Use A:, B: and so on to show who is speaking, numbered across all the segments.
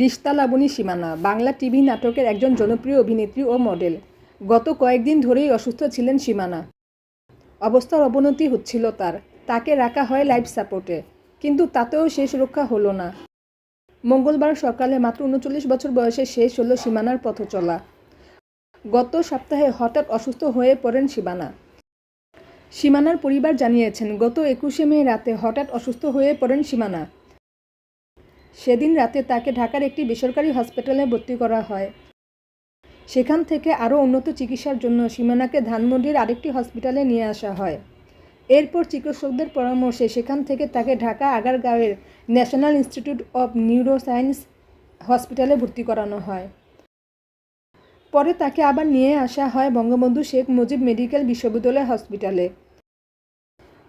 A: রিশতা লাবণী সীমানা, বাংলা টিভি নাটকের একজন জনপ্রিয় অভিনেত্রী ও মডেল। গত কয়েকদিন ধরেই অসুস্থ ছিলেন সীমানা। অবস্থার অবনতি হচ্ছিল তার। তাকে রাখা হয় লাইফ সাপোর্টে, কিন্তু তাতেও শেষ রক্ষা হলো না। মঙ্গলবার সকালে মাত্র উনচল্লিশ বছর বয়সে শেষ হলো সীমানার পথ চলা। গত সপ্তাহে হঠাৎ অসুস্থ হয়ে পড়েন সীমানা। সীমানার পরিবার জানিয়েছেন, গত একুশে মে রাতে হঠাৎ অসুস্থ হয়ে পড়েন সীমানা। সেদিন রাতে তাকে ঢাকার একটি বেসরকারি হসপিটালে ভর্তি করা হয়। সেখান থেকে আরও উন্নত চিকিৎসার জন্য সীমানাকে ধানমন্ডির আরেকটি হসপিটালে নিয়ে আসা হয়। এরপর চিকিৎসকদের পরামর্শে সেখান থেকে তাকে ঢাকা আগারগাঁওয়ের ন্যাশনাল ইনস্টিটিউট অব নিউরোসায়েন্স হসপিটালে ভর্তি করানো হয়। পরে তাকে আবার নিয়ে আসা হয় বঙ্গবন্ধু শেখ মুজিব মেডিকেল বিশ্ববিদ্যালয় হসপিটালে।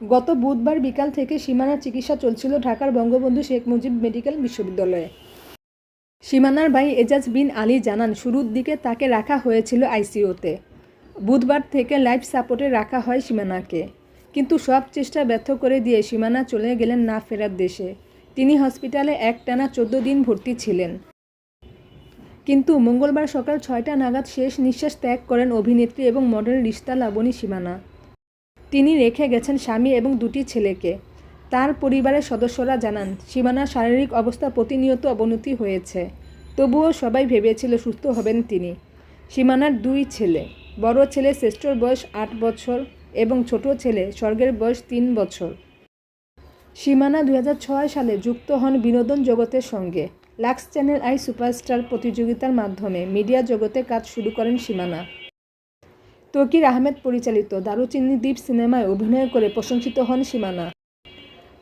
A: গত বুধবার বিকাল থেকে সীমানার চিকিৎসা চলছিল ঢাকার বঙ্গবন্ধু শেখ মুজিব মেডিকেল বিশ্ববিদ্যালয়ে। সীমানার ভাই এজাজ বিন আলী জানান, শুরুর দিকে তাকে রাখা হয়েছিল আইসিইউতে। বুধবার থেকে লাইফ সাপোর্টে রাখা হয় সীমানাকে। কিন্তু সব চেষ্টা ব্যর্থ করে দিয়ে সীমানা চলে গেলেন না ফেরার দেশে। তিনি হসপিটালে একটানা চোদ্দ দিন ভর্তি ছিলেন। কিন্তু মঙ্গলবার সকাল ছয়টা নাগাদ শেষ নিঃশ্বাস ত্যাগ করেন অভিনেত্রী এবং মডেল রিস্তা লাবণী সীমানা। তিনি রেখে গেছেন স্বামী এবং দুটি ছেলেকে। তার পরিবারের সদস্যরা জানান, সীমানার শারীরিক অবস্থা প্রতিনিয়ত অবনতি হয়েছে। তবুও সবাই ভেবেছিল সুস্থ হবেন তিনি। সীমানার দুই ছেলে, বড় ছেলে শ্রেষ্ঠর বয়স আট বছর এবং ছোট ছেলে স্বর্গের বয়স তিন বছর। সীমানা দু হাজার ছয় সালে যুক্ত হন বিনোদন জগতের সঙ্গে। লাক্স চ্যানেল আই সুপারস্টার প্রতিযোগিতার মাধ্যমে মিডিয়া জগতে কাজ শুরু করেন সীমানা। তকির আহমেদ পরিচালিত দারুচিনি দ্বীপ সিনেমায় অভিনয় করে প্রশংসিত হন সীমানা।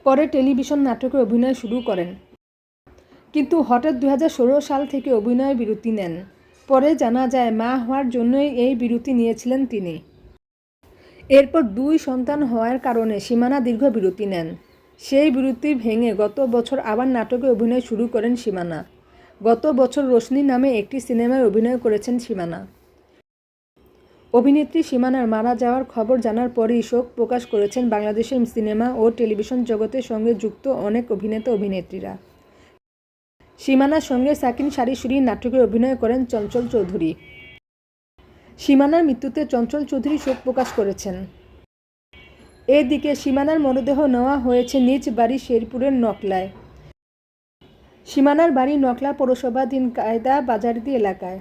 A: পরে টেলিভিশন নাটকে অভিনয় শুরু করেন। কিন্তু হঠাৎ দু হাজার ষোলো সাল থেকে অভিনয়ের বিরতি নেন। পরে জানা যায়, মা হওয়ার জন্যই এই বিরতি নিয়েছিলেন তিনি। এরপর দুই সন্তান হওয়ার কারণে সীমানা দীর্ঘ বিরতি নেন। সেই বিরতি ভেঙে গত বছর আবার নাটকে অভিনয় শুরু করেন সীমানা। গত বছর রোশনি নামে একটি সিনেমায় অভিনয় করেছেন সীমানা। অভিনেত্রী সীমানার মারা যাওয়ার খবর জানার পরই শোক প্রকাশ করেছেন বাংলাদেশের সিনেমা ও টেলিভিশন জগতের সঙ্গে যুক্ত অনেক অভিনেতা অভিনেত্রীরা। সীমানার সঙ্গে সাকিন সারিসুরি নাটকে অভিনয় করেন চঞ্চল চৌধুরী। সীমানার মৃত্যুতে চঞ্চল চৌধুরী শোক প্রকাশ করেছেন। এদিকে সীমানার মরদেহ নেওয়া হয়েছে নিজ বাড়ি শেরপুরের নকলায়। সীমানার বাড়ি নকলা পৌরসভাধীন কায়দা বাজারদি এলাকায়।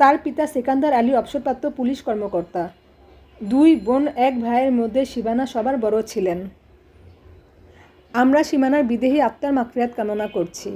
A: তার পিতা সেকান্দার আলী অবসরপ্রাপ্ত পুলিশ কর্মকর্তা। দুই বোন, এক ভাইয়ের মধ্যে শিবানা সবার বড় ছিলেন। আমরা সীমানার বিদেহী আত্মার মাকফিরাত কামনা করছি।